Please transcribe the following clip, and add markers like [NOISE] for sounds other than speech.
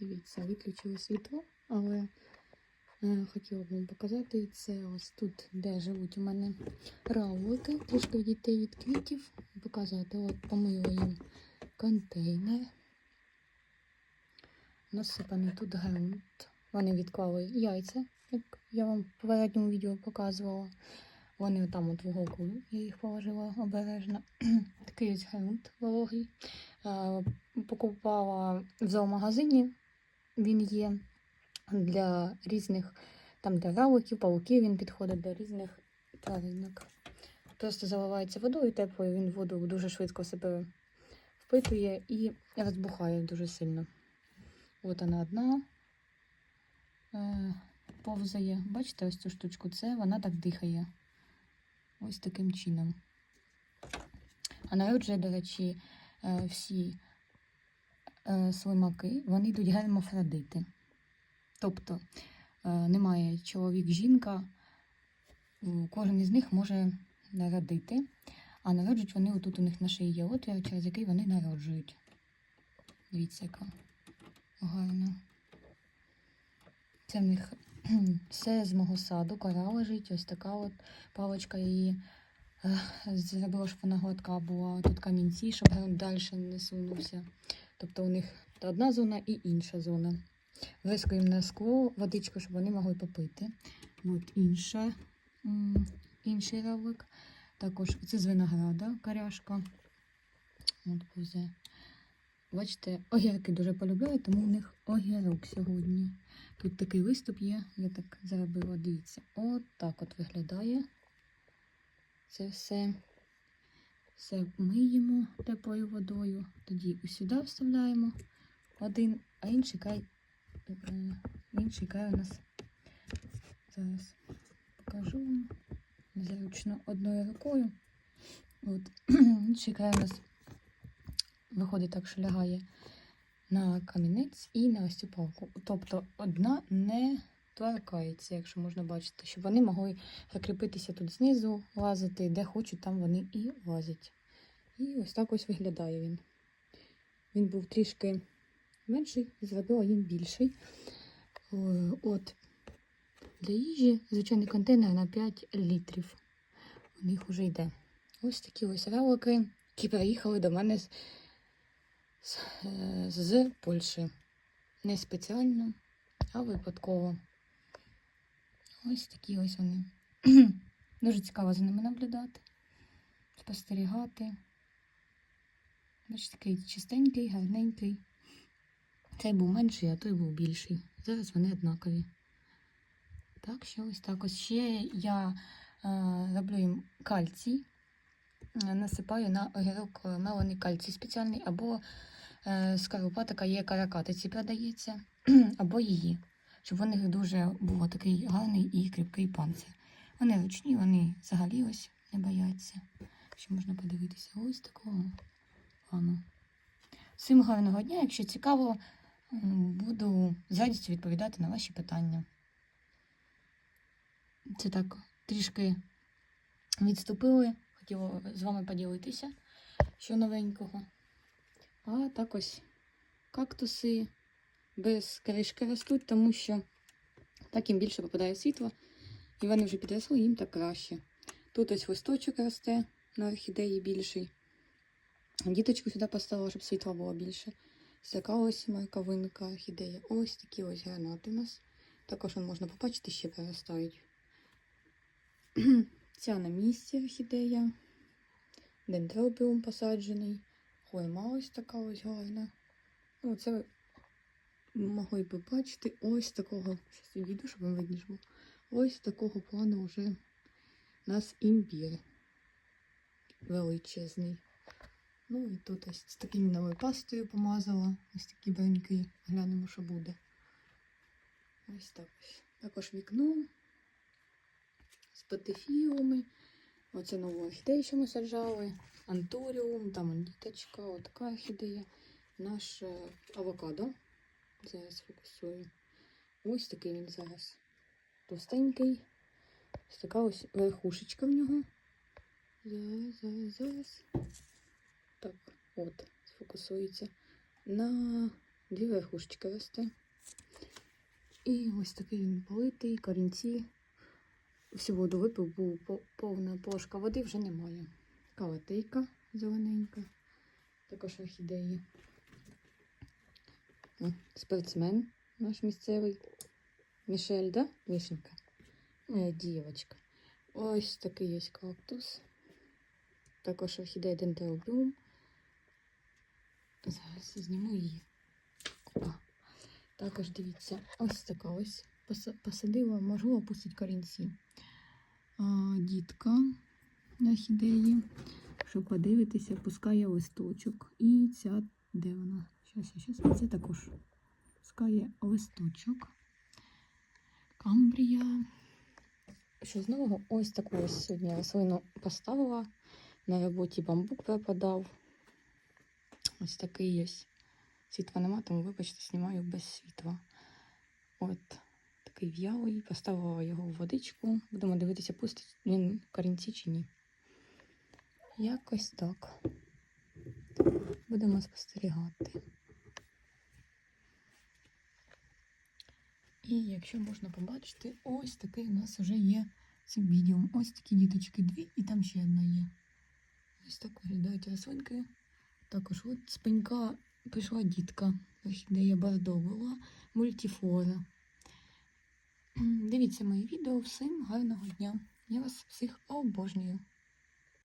Дивіться, виключили світло, але е, хотіла б вам показати це ось тут, де живуть у мене равлики. Трішки відійти від квітів. Показати, от помила їм контейнер. Насипаний тут ґрунт. Вони відклали яйця, як я вам в попередньому відео показувала. Вони там от в уголку, я їх положила обережно. [CLEARS THROAT] Такий ось ґрунт вологий. Е, Покупала в зоомагазині. Він є для різних, там для равликів, павуків він підходить для різних тваринок. Просто заливається водою теплою, він воду дуже швидко себе впитує і розбухає дуже сильно. От вона одна е, повзає. Бачите ось цю штучку? Це вона так дихає. Ось таким чином. А народжує, до речі, е, всі слимаки, вони йдуть гермафродити. Тобто е, немає чоловік-жінка, кожен із них може народити, а народжують вони отут у них на шиї є отвір, через який вони народжують. Дивіться, яка гарна. Це в них [CLEARS THROAT] все з мого саду, кора лежить, ось така от паличка її е, зробила, щоб вона гладка була. Тут камінці, щоб далі не сунувся. Тобто у них одна зона і інша зона. Вискуємо на скло водичку, щоб вони могли попити. От інша, інший равлик. Також це з винограда каряшка. От повзе. Бачите, огірки дуже полюбляють, тому у них огірок сьогодні. Тут такий виступ є, я так зробила, дивіться. От так от виглядає. Це все. Все миємо теплою водою. Тоді сюди вставляємо один, а інший край, е, інший край у нас зараз покажу вам незручно одною рукою. От, [CLEARS THROAT] інший край у нас виходить так, що лягає на камінець і на ось цю палку. Тобто одна не торкається, якщо можна бачити, щоб вони могли закріпитися тут знизу, лазити, де хочуть, там вони і лазять. І ось так ось виглядає він. Він був трішки менший, зробила їм більший. От для їжі звичайний контейнер на 5 літрів. У них вже йде. Ось такі ось равлики, які приїхали до мене з, з, е, з Польщі. Не спеціально, а випадково. Ось такі ось вони. [CLEARS THROAT] Дуже цікаво за ними наблюдати, спостерігати. Бачите, такий чистенький, гарненький. Цей був менший, а той був більший. Зараз вони однакові. Так що ось так. Ось ще я е, роблю їм кальцій, е, насипаю на огірок мелений кальцій спеціальний, або е, скорлупа така є каракатиці продається, [CLEARS THROAT] або її. Щоб у них дуже був такий гарний і кріпкий панцир. Вони ручні, вони взагалі ось не бояться. Що можна подивитися? Ось такого плану. Всім гарного дня. Якщо цікаво, буду з радістю відповідати на ваші питання. Це так трішки відступили. Хотіла з вами поділитися, що новенького. А так ось кактуси без кришки ростуть, тому що так їм більше попадає світло, і вони вже підросли, їм так краще. Тут ось листочок росте на орхідеї більший. Діточку сюди поставила, щоб світла було більше. Така ось марковинка орхідея. Ось такі ось гранати у нас. Також можна побачити, ще проростають. [CLEARS THROAT] Ця на місці орхідея. Дендробіум посаджений. Хойма ось така ось гарна. Ну, це могли б бачити ось такого. Щас відійду, щоб вам видніше. Ось такого плану вже у нас імбір величезний. Ну і тут ось з таким пастою помазала. Ось такі бруньки. Глянемо, що буде. Ось так ось. Також вікно з патефіумами. Оце нову орхідею, що ми саджали. Антуріум, там діточка, отака орхідея. Наш е, авокадо. Зараз фокусую. Ось такий він зараз. Товстенький. Ось така ось верхушечка в нього. Зараз, зараз, зараз. Так, от, сфокусується. На дві верхушечки росте. І ось такий він политий, корінці. Всю воду випив, був повна плошка води, вже немає. Калатейка зелененька, також орхідеї. Спортсмен наш місцевий. Мішель, да? Вишенька. Моя дівочка. Ось такий ось кактус. Також орхідея Дентерблюм. Зараз зніму її. Опа. Також дивіться, ось така ось посадила, можу опустити корінці. А, дітка на орхідеї. Щоб подивитися, пускає листочок. І ця, де вона? Щас, щас. Це також пускає листочок. Камбрія. Що з нового? Ось таку ось сьогодні рослину поставила. На роботі бамбук пропадав. Ось такий ось. Світла нема, тому, вибачте, знімаю без світла. От такий в'ялий. Поставила його в водичку. Будемо дивитися, пустить він корінці чи ні. Якось так. Будемо спостерігати. І якщо можна побачити, ось такий у нас вже є відео. Ось такі діточки дві, і там ще одна є. Ось так виглядають рослинки. Також от з прийшла дітка, орхідея Бордо була, мультифлора. Дивіться мої відео. Всім гарного дня. Я вас всіх обожнюю.